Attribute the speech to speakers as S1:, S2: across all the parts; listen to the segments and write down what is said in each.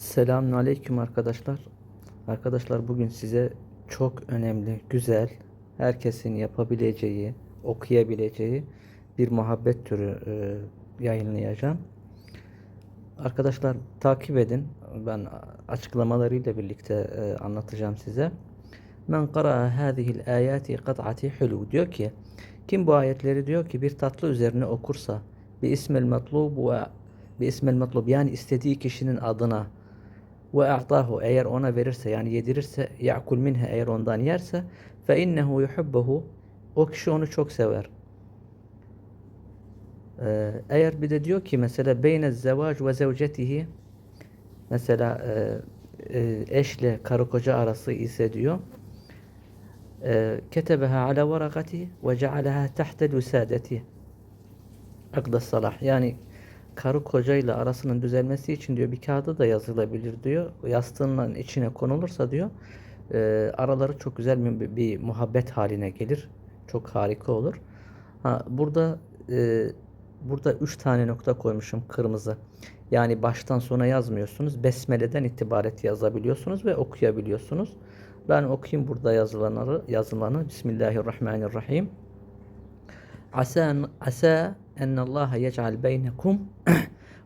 S1: Selamünaleyküm arkadaşlar. Arkadaşlar bugün size çok önemli, güzel, herkesin yapabileceği, okuyabileceği bir muhabbet türü e, yayınlayacağım. Arkadaşlar takip edin. Ben açıklamalarıyla birlikte e, anlatacağım size. Men qara'a hâzihil âyâti kat'ati hulû diyor ki kim bu ayetleri diyor ki bir tatlı üzerine okursa bi ismel matlub ve bi ismel matlub yani istediği kişinin adına وأعطاه أير أونا فيرسا يعني يدرس يأكل منها أيرون دانيارسا فإنه يحبه وكشونو شوك سوار آه، أير بدا ديوكي مثلا بين الزواج وزوجته مثلا آه، آه، إيش لكاروكوجا أرصي إساديو كتبها على ورقته وجعلها تحت لسادته. عقد الصلاح يعني karı kocayla arasının düzelmesi için diyor bir kağıda da yazılabilir diyor. Yastığının içine konulursa diyor e, araları çok güzel bir, bir muhabbet haline gelir. Çok harika olur. Ha, burada e, burada üç tane nokta koymuşum kırmızı. Yani baştan sona yazmıyorsunuz. Besmele'den itibaret yazabiliyorsunuz ve okuyabiliyorsunuz. Ben okuyayım burada yazılanları, yazılanı. Bismillahirrahmanirrahim. Asa asa en Allah yec'al beynekum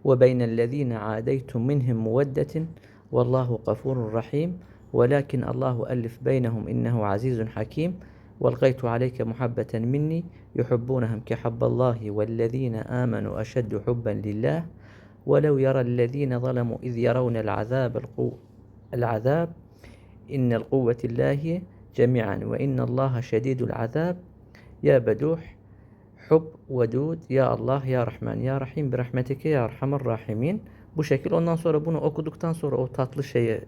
S1: ve beynellezine adeytum minhum muveddetin vallahu gafurur rahim. ولكن الله ألف بينهم إنه عزيز حكيم. والقيت عليك محبة مني يحبونهم كحب الله والذين آمنوا أشد حبا لله. ولو يرى الذين ظلموا إذ يرون العذاب القو العذاب. إن القوة الله جميعا وإن الله شديد العذاب. يا بدوح Hub, vedud, ya Allah, ya Rahman, ya Rahim, bir rahmetike, ya Erhamer Rahimin. Bu şekil. Ondan sonra bunu okuduktan sonra o tatlı şeyi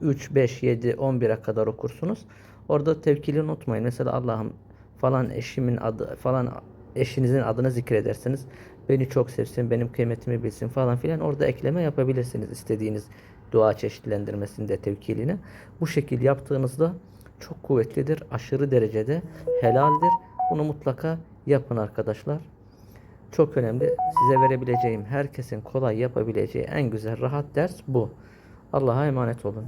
S1: 3, 5, 7, 11'e kadar okursunuz. Orada tevkili unutmayın. Mesela Allah'ım falan eşimin adı, falan eşinizin adını zikredersiniz. Beni çok sevsin, benim kıymetimi bilsin falan filan. Orada ekleme yapabilirsiniz istediğiniz dua çeşitlendirmesinde tevkilini. Bu şekil yaptığınızda çok kuvvetlidir. Aşırı derecede helaldir. Bunu mutlaka yapın arkadaşlar. Çok önemli. Size verebileceğim, herkesin kolay yapabileceği en güzel rahat ders bu. Allah'a emanet olun.